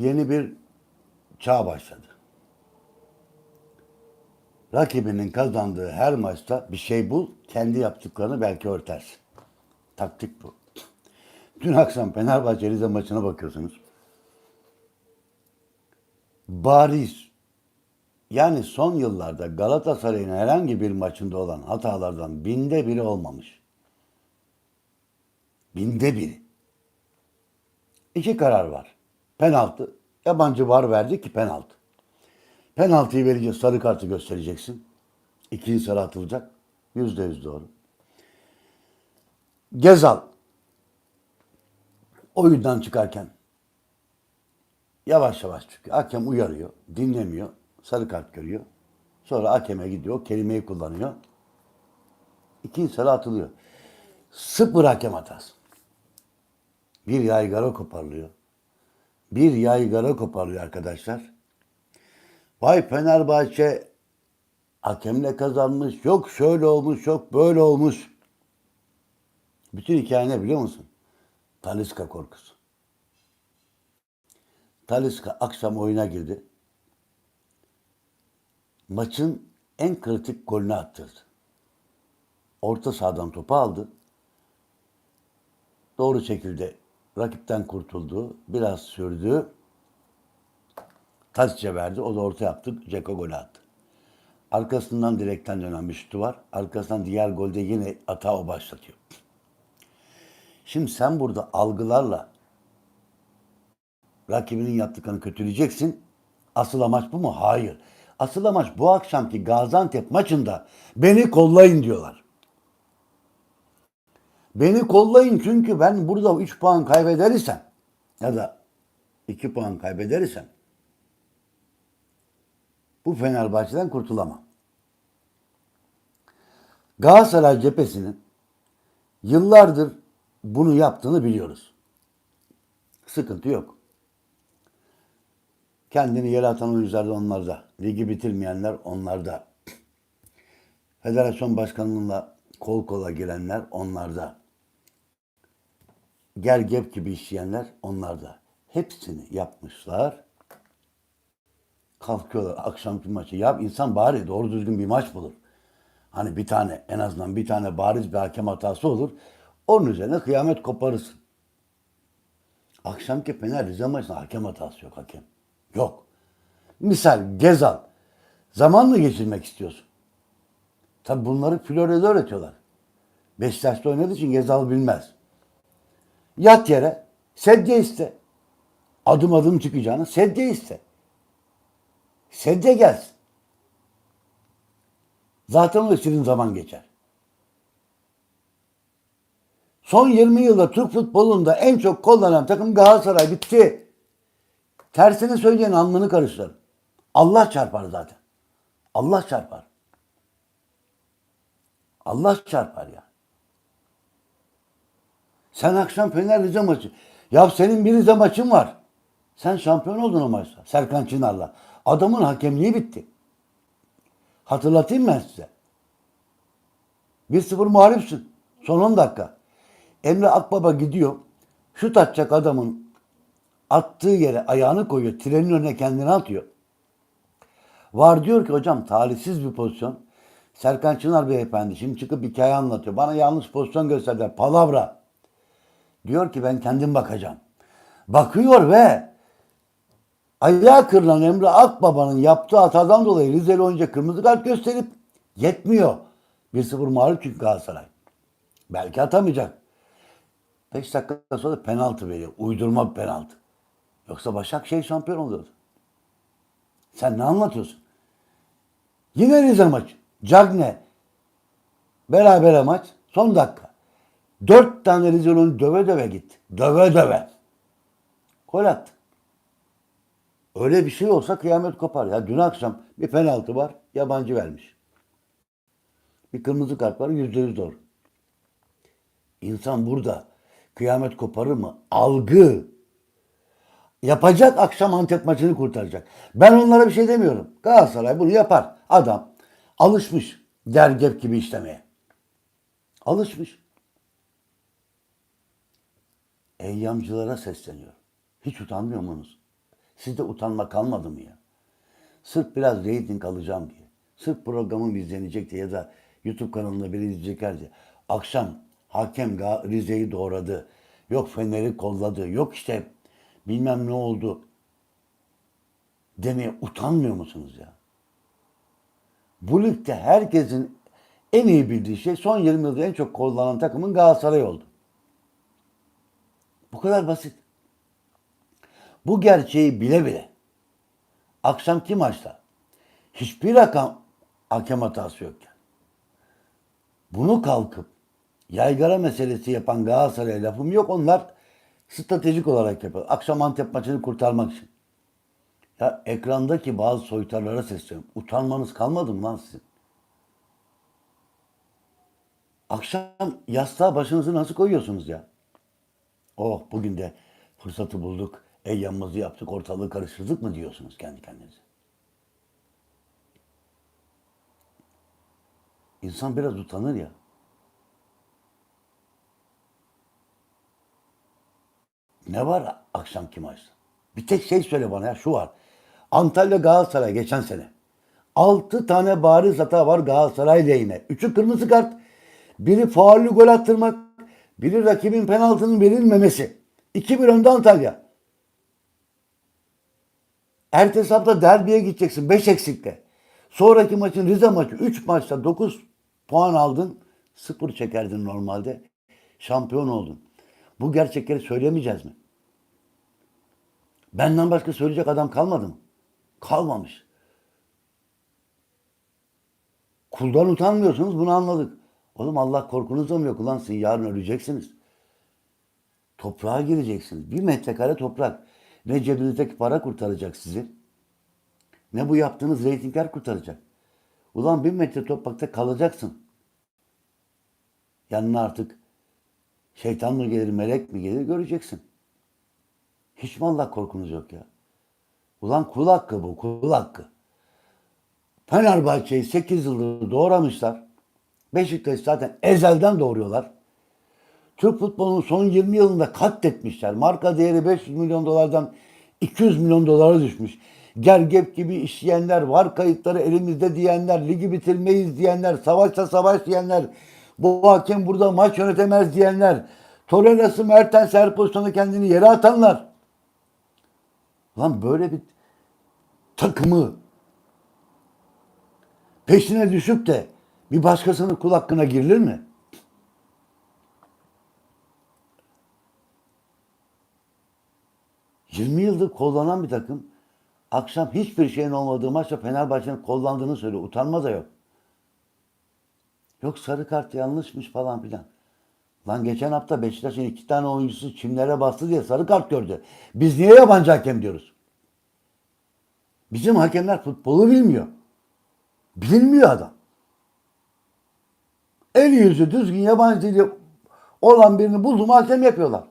yeni bir çağ başladı. Rakibinin kazandığı her maçta bir şey bul, kendi yaptıklarını belki örtersin. Taktik bu. Dün akşam Fenerbahçe Rize maçına bakıyorsunuz. Bariz, yani son yıllarda Galatasaray'ın herhangi bir maçında olan hatalardan binde biri olmamış. Binde biri. İki karar var. Penaltı. Yabancı var verdi ki penaltı. Penaltıyı verince sarı kartı göstereceksin. İkinci sarı atılacak. Yüzde yüz doğru. Gezal. Oyundan çıkarken yavaş yavaş çıkıyor. Hakem uyarıyor. Dinlemiyor. Sarı kart görüyor. Sonra hakeme gidiyor. Kelimeyi kullanıyor. İkinci sarı atılıyor. Sıfır hakem hatası. Bir yaygara koparılıyor. Bir yaygara koparılıyor arkadaşlar. Vay Fenerbahçe hakemle kazanmış. Yok şöyle olmuş, yok böyle olmuş. Bütün hikaye ne biliyor musun? Taliska korkusu. Taliska akşam oyuna girdi. Maçın en kritik golünü attırdı. Orta sahadan topu aldı. Doğru şekilde rakipten kurtuldu. Biraz sürdü. Tadiç'e verdi. O da orta yaptı. Ceko golü attı. Arkasından direkten dönen bir şutu var. Arkasından diğer golde yine hata o başlatıyor. Şimdi sen burada algılarla rakibinin yaptıklarını kötüleyeceksin. Asıl amaç bu mu? Hayır. Asıl amaç bu akşamki Gaziantep maçında beni kollayın diyorlar. Beni kollayın çünkü ben burada 3 puan kaybedersem ya da 2 puan kaybedersem bu Fenerbahçe'den kurtulamam. Galatasaray cephesinin yıllardır bunu yaptığını biliyoruz. Sıkıntı yok. Kendini yere atan oyuncular da onlarda. Ligi bitirmeyenler onlarda. Federasyon başkanlığıyla kol kola girenler onlarda. Gel gep gibi işleyenler onlarda. Hepsini yapmışlar. Kalkıyorlar akşamki maçı. Yap insan bari doğru düzgün bir maç bulur. Hani bir tane en azından bir tane bariz bir hakem hatası olur. Onun üzerine kıyamet koparırsın. Akşamki Fener Rize maçında hakem hatası yok hakem. Yok. Misal Gezal. Zaman mı geçirmek istiyorsun? Tabi bunları Florya'da öğretiyorlar. Beşiktaş'ta oynadığı için Gezal bilmez. Yat yere sedye iste. Adım adım çıkacağını sedye iste. Sedye gelsin. Zaten o istediğin zaman geçer. Son 20 yılda Türk futbolunda en çok kullanılan takım Galatasaray bitti. Tersini söyleyen alnını karıştırır. Allah çarpar zaten. Allah çarpar. Allah çarpar ya. Sen akşam Fener Rize maçı. Ya senin bir Rize maçın var. Sen şampiyon oldun o maçta. Serkan Çınar'la. Adamın hakemliği bitti. Hatırlatayım ben size. 1-0 muharipsin. Son 10 dakika. Emre Akbaba gidiyor. Şut atacak adamın attığı yere ayağını koyuyor. Trenin önüne kendini atıyor. Var diyor ki hocam talihsiz bir pozisyon. Serkan Çınar beyefendi şimdi çıkıp hikaye anlatıyor. Bana yanlış pozisyon gösterdiler. Palavra. Diyor ki ben kendim bakacağım. Bakıyor ve ayağı kırılan Emre Akbaba'nın yaptığı hatadan dolayı Rizeli oyuncuya kırmızı kart gösterip yetmiyor. 1-0 mağlup çünkü Galatasaray. Belki atamayacak. 5 dakika sonra penaltı veriyor. Uydurma bir penaltı. Yoksa Başakşehir şampiyon oluyordu. Sen ne anlatıyorsun? Yine Rize maçı. Cagne. Berabere maç. Son dakika. Dört tane Rize'nin döve döve gitti. Döve döve. Gol attı. Öyle bir şey olsa kıyamet kopar. Ya dün akşam bir penaltı var. Yabancı vermiş. Bir kırmızı kart var. Yüzde yüz doğru. İnsan burada kıyamet koparır mı? Algı. Yapacak akşam Antep maçını kurtaracak. Ben onlara bir şey demiyorum. Galatasaray bunu yapar. Adam alışmış dergep gibi işlemeye. Alışmış. Eyyamcılara sesleniyor. Hiç utanmıyor musunuz? Sizde utanma kalmadı mı ya? Sırf biraz reyting alacağım diye. Sırf programım izlenecek diye ya da YouTube kanalında biri izleyecekler diye. Akşam hakem Rize'yi doğradı. Yok Fener'i kolladı. Yok işte bilmem ne oldu. Demeye utanmıyor musunuz ya? Bu ligde herkesin en iyi bildiği şey son 20 yılda en çok kollanan takımın Galatasaray oldu. Bu kadar basit. Bu gerçeği bile bile akşamki maçta hiçbir rakam hakem hatası yokken bunu kalkıp yaygara meselesi yapan Galatasaray'a lafım yok. Onlar stratejik olarak yapıyor. Akşam Antep maçını kurtarmak için. Ya ekrandaki bazı soytarlara sesleniyorum. Utanmanız kalmadı mı lan sizin? Akşam yastığa başınızı nasıl koyuyorsunuz ya? Oh bugün de fırsatı bulduk. Eyyamımızı yaptık, ortalığı karıştırdık mı diyorsunuz kendi kendinize? İnsan biraz utanır ya. Ne var akşamki maçta? Bir tek şey söyle bana ya şu var. Antalya Galatasaray geçen sene. 6 tane bariz hata var Galatasaray lehine. Üçü kırmızı kart. Biri faullü gol attırmak. Biri rakibin penaltının verilmemesi. 2-1 önde Antalya. Ertesi hafta derbiye gideceksin 5 eksikle. Sonraki maçın Rize maçı 3 maçta 9 puan aldın. 0 çekerdin normalde. Şampiyon oldun. Bu gerçekleri söylemeyeceğiz mi? Benden başka söyleyecek adam kalmadı mı? Kalmamış. Kuldan utanmıyorsunuz bunu anladık. Oğlum Allah korkunuz mı yok ulan sizin yarın öleceksiniz. Toprağa gireceksiniz. Bir metrekare toprak. Ne cebinizdeki para kurtaracak sizi. Ne bu yaptığınız reytingler kurtaracak. Ulan bir metre toprakta kalacaksın. Yanına artık şeytan mı gelir, melek mi gelir göreceksin. Hiç mi Allah korkunuz yok ya? Ulan kul hakkı bu, kul hakkı. Fenerbahçe'yi 8 yıldır doğramışlar. Beşiktaş zaten ezelden doğuruyorlar. Türk futbolunun son 20 yılında katletmişler. Marka değeri 500 milyon dolardan 200 milyon dolara düşmüş. Gergep gibi işleyenler, var kayıtları elimizde diyenler, ligi bitirmeyiz diyenler, savaşta savaş diyenler, bu hakem burada maç yönetemez diyenler, Torreira'sı Mertens her pozisyonda kendini yere atanlar. Lan böyle bir takımı peşine düşüp de bir başkasının kul hakkına girilir mi? ...20 yıldır kollanan bir takım... ...akşam hiçbir şeyin olmadığı maçta Fenerbahçe'nin kollandığını söylüyor. Utanma da yok. Yok sarı kart yanlışmış falan filan. Lan geçen hafta Beşiktaş'ın iki tane oyuncusu çimlere bastı diye sarı kart gördü. Biz niye yabancı hakem diyoruz? Bizim hakemler futbolu bilmiyor. Bilmiyor adam. El yüzü düzgün yabancı dili olan birini buldu mu hakem yapıyorlar.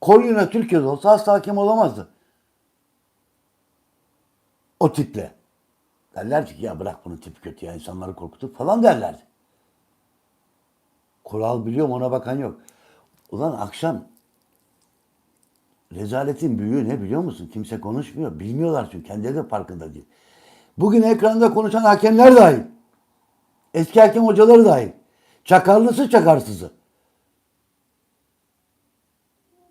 Kolina Türkiye'de olsa asla hakem olamazdı. O tiple. Derlerdi ki ya bırak bunun tipi kötü ya insanları korkutur falan derlerdi. Kural biliyorum ona bakan yok. Ulan akşam rezaletin büyüğü ne biliyor musun? Kimse konuşmuyor. Bilmiyorlar çünkü kendileri de farkında değil. Bugün ekranda konuşan hakemler dahil. Eski hakem hocaları dahil. Çakarlısı çakarsızı.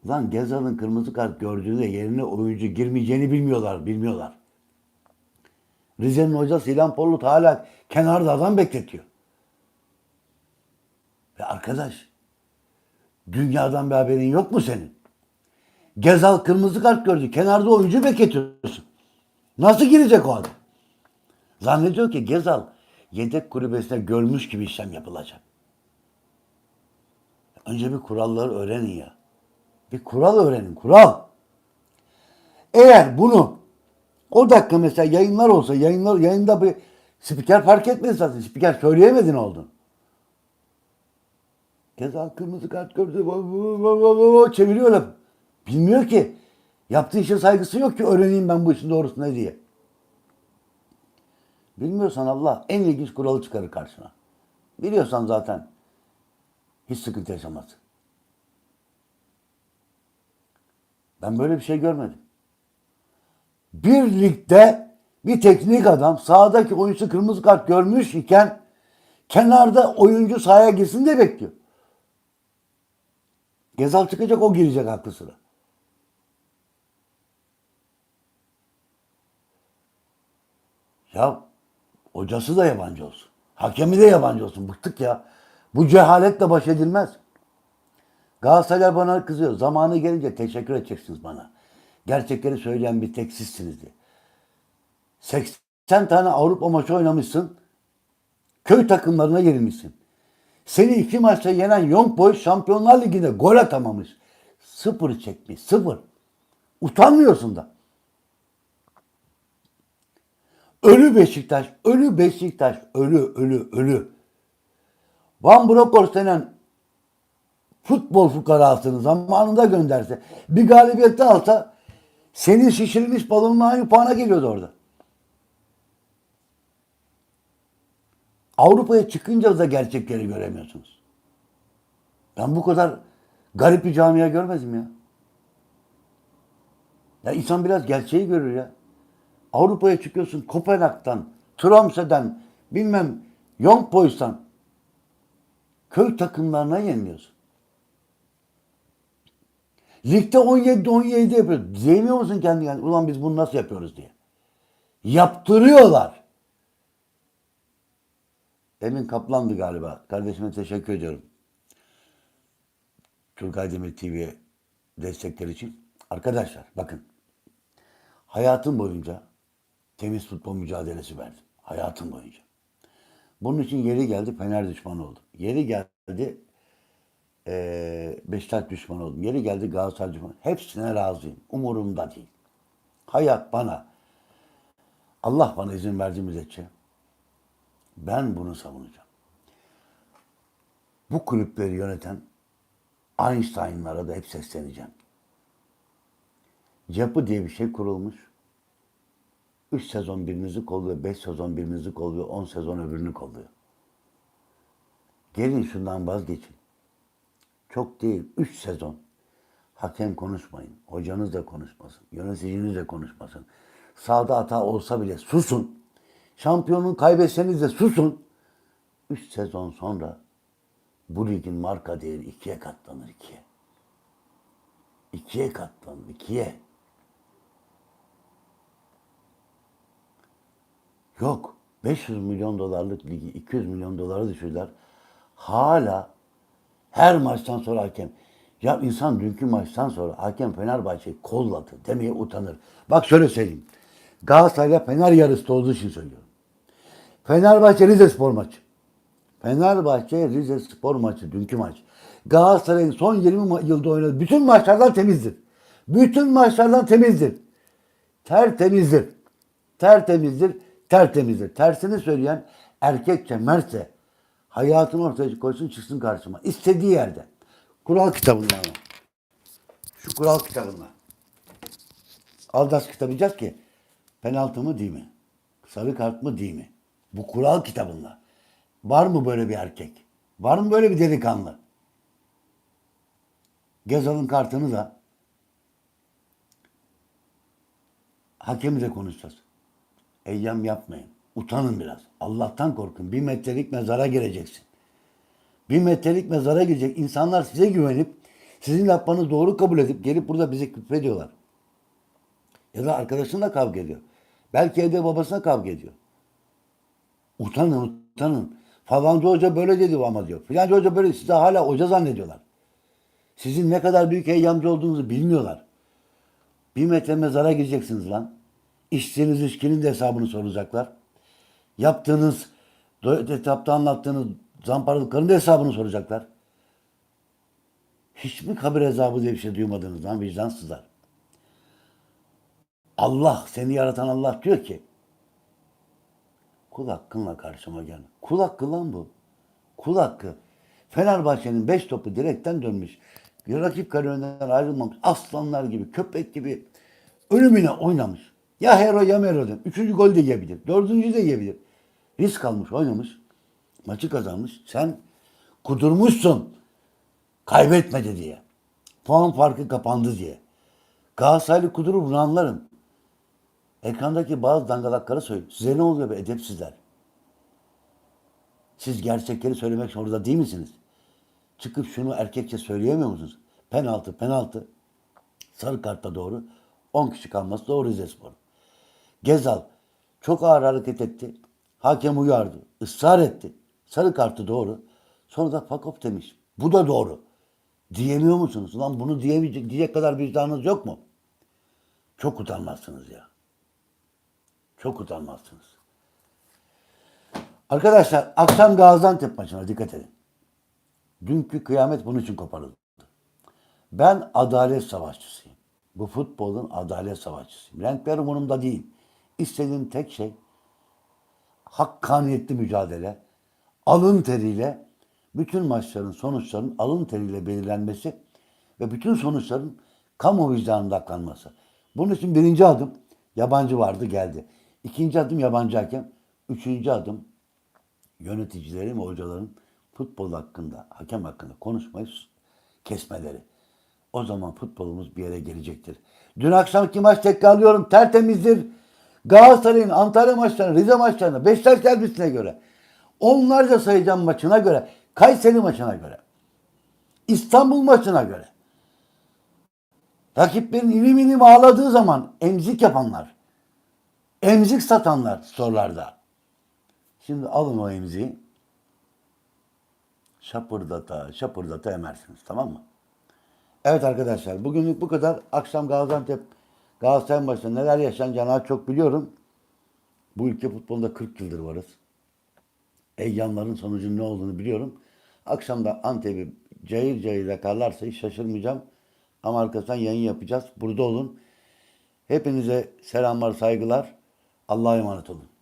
Lan Gezal'ın kırmızı kart gördüğünde yerine oyuncu girmeyeceğini bilmiyorlar. Bilmiyorlar. Rize'nin hocası İlhan Pollut hala kenarda adam bekletiyor. Ve arkadaş dünyadan bir haberin yok mu senin? Gezal kırmızı kart gördü. Kenarda oyuncu bekletiyorsun. Nasıl girecek o adam? Zannediyor ki Gezal yedek kulübesine görmüş gibi işlem yapılacak. Önce bir kuralları öğrenin ya. Bir kural öğrenin, kural. Eğer bunu o dakika mesela yayınlar olsa, yayınlar yayında bir spiker fark etmez zaten. Spiker söyleyemedi ne oldu. Gezal kırmızı kart gördü. Çeviriyor laf. Bilmiyor ki. Yaptığı işe saygısı yok ki öğreneyim ben bu işin doğrusu ne diye. Bilmiyorsan Allah en ilginç kuralı çıkarır karşına. Biliyorsan zaten hiç sıkıntı yaşamazsın. Ben böyle bir şey görmedim. Bir ligde bir teknik adam sahadaki oyuncusu kırmızı kart görmüş iken kenarda oyuncu sahaya girsin diye bekliyor. Gezal çıkacak o girecek aklı sıra. Ya hocası da yabancı olsun. Hakemi de yabancı olsun. Bıktık ya. Bu cehaletle baş edilmez. Galatasaray bana kızıyor. Zamanı gelince teşekkür edeceksiniz bana. Gerçekleri söyleyen bir tek sizsiniz diye. 80 tane Avrupa maçı oynamışsın. Köy takımlarına yenilmişsin. Seni iki maçta yenen Young Boys Şampiyonlar Ligi'nde gol atamamış. Sıfır çekmiş. Sıfır. Utanmıyorsun da. Ölü Beşiktaş, ölü Beşiktaş, ölü, ölü, ölü. Van Bronckhorst denen futbol fukarasını zamanında gönderse, bir galibiyette alsa senin şişirilmiş balonun aynı puana geliyordu orada. Avrupa'ya çıkınca da gerçekleri göremiyorsunuz. Ben bu kadar garip bir camia görmedim ya. Ya insan biraz gerçeği görür ya. Avrupa'ya çıkıyorsun Kopenhag'dan, Tromsø'den, bilmem Young Boys'tan köy takımlarına yeniliyorsun. Ligde 17 17 yapıyor. Diyemiyor musun kendi kendine? Ulan biz bunu nasıl yapıyoruz diye. Yaptırıyorlar. Emin Kaplan'dı galiba. Kardeşime teşekkür ediyorum. Turgay Demir TV'ye destekleri için. Arkadaşlar bakın. Hayatım boyunca temiz futbol mücadelesi verdim. Hayatım boyunca. Bunun için yeri geldi Fener düşmanı oldum. Yeri geldi eee Beşiktaş düşmanı oldum. Yeri geldi Galatasaray düşmanı. Hepsine razıyım. Umurumda değil. Hayat bana, Allah bana izin verdiği müddetçe ben bunu savunacağım. Bu kulüpleri yöneten Einstein'lara da hep sesleneceğim. Yapı diye bir şey kurulmuş. 3 sezon birinizi kolluyor, 5 sezon birinizi kolluyor, 10 sezon öbürünü kolluyor. Gelin şundan vazgeçin. Çok değil, 3 sezon. Hakem konuşmayın, hocanız da konuşmasın, yöneticiniz de konuşmasın. Sağda hata olsa bile susun. Şampiyonluğu kaybetseniz de susun. 3 sezon sonra bu ligin marka değeri ikiye katlanır ikiye. İkiye katlanır ikiye. Yok. 500 milyon dolarlık ligi 200 milyon dolara düşürdüler. Hala her maçtan sonra hakem. Ya insan dünkü maçtan sonra hakem Fenerbahçe'yi kolladı demeye utanır. Bak şöyle söyleyeyim. Galatasaray'la Fener yarısı olduğu için söylüyorum. Fenerbahçe Rize Spor maçı. Fenerbahçe Rize Spor maçı dünkü maç. Galatasaray'ın son 20 ma- yılda oynadığı bütün maçlardan temizdir. Bütün maçlardan temizdir. Tertemizdir. Tertemizdir. Tertemizdir. Tersini söyleyen erkekçe, mertse hayatını ortaya koysun çıksın karşıma. İstediği yerde. Kural kitabından ama. Şu kural kitabından. Aldas kitabı diyeceğiz ki penaltı mı değil mi? Sarı kart mı değil mi? Bu kural kitabında. Var mı böyle bir erkek? Var mı böyle bir delikanlı? Gezal'ın kartını da hakemle konuşacağız. Eyyam yapmayın. Utanın biraz. Allah'tan korkun. Bir metrelik mezara gireceksin. Bir metrelik mezara girecek. İnsanlar size güvenip sizin yapmanızı doğru kabul edip gelip burada bize küfrediyorlar. Ya da arkadaşınla kavga ediyor. Belki evde babasına kavga ediyor. Utanın, utanın. Falanca hoca böyle dedi ama diyor. Filanca hoca böyle size hala hoca zannediyorlar. Sizin ne kadar büyük eyyamcı olduğunuzu bilmiyorlar. Bir metre mezara gireceksiniz lan. İçtiğiniz içkinin de hesabını soracaklar. Yaptığınız, etapta anlattığınız zamparalıkların da hesabını soracaklar. Hiç mi kabir hesabı diye bir şey duymadınız lan vicdansızlar? Allah, seni yaratan Allah diyor ki, kul hakkınla karşıma gel. Kul hakkı lan bu. Kul hakkı. Fenerbahçe'nin beş topu direkten dönmüş. Bir rakip kariyerinden ayrılmamış. Aslanlar gibi, köpek gibi ölümüne oynamış. Ya hero ya mero'dan. Üçüncü gol de yiyebilir. Dördüncü de yiyebilir. Risk almış, oynamış. Maçı kazanmış. Sen kudurmuşsun. Kaybetmedi diye. Puan farkı kapandı diye. Galatasaraylı kuduru bunu anlarım. Ekrandaki bazı dangalakları söylüyor. Size ne oluyor be edepsizler? Siz gerçekleri söylemek zorunda değil misiniz? Çıkıp şunu erkekçe söyleyemiyor musunuz? Penaltı, penaltı. Sarı kartta doğru. 10 kişi kalması doğru Rizespor. Gezal çok ağır hareket etti. Hakem uyardı. ısrar etti. Sarı kartı doğru. Sonra da fakop demiş. Bu da doğru. Diyemiyor musunuz? Lan bunu diyemeyecek, diyecek kadar vicdanınız yok mu? Çok utanmazsınız ya. Çok utanmazsınız. Arkadaşlar akşam Gaziantep maçına dikkat edin. Dünkü kıyamet bunun için koparıldı. Ben adalet savaşçısıyım. Bu futbolun adalet savaşçısıyım. Renkler umurumda değil. İstediğim tek şey hakkaniyetli mücadele, alın teriyle bütün maçların sonuçlarının alın teriyle belirlenmesi ve bütün sonuçların kamu vicdanında aklanması. Bunun için birinci adım yabancı vardı geldi. İkinci adım yabancı hakem. Üçüncü adım yöneticilerin ve hocaların futbol hakkında, hakem hakkında konuşmayı kesmeleri. O zaman futbolumuz bir yere gelecektir. Dün akşamki maç tekrarlıyorum tertemizdir. Galatasaray'ın Antalya maçlarına, Rize maçlarına, Beşiktaş derbisine göre, onlarca sayacağım maçına göre, Kayseri maçına göre, İstanbul maçına göre. Rakiplerin ilim ilim ağladığı zaman emzik yapanlar, emzik satanlar sorularda. Şimdi alın o emziği, şapırdata, şapırdata emersiniz tamam mı? Evet arkadaşlar bugünlük bu kadar. Akşam Gaziantep Galatasaray maçında neler yaşanacağını az çok biliyorum. Bu ülke futbolunda 40 yıldır varız. Heyecanların sonucunun ne olduğunu biliyorum. Akşam da Antep'i cayır cayır yakarlarsa hiç şaşırmayacağım. Ama arkasından yayın yapacağız. Burada olun. Hepinize selamlar, saygılar. Allah'a emanet olun.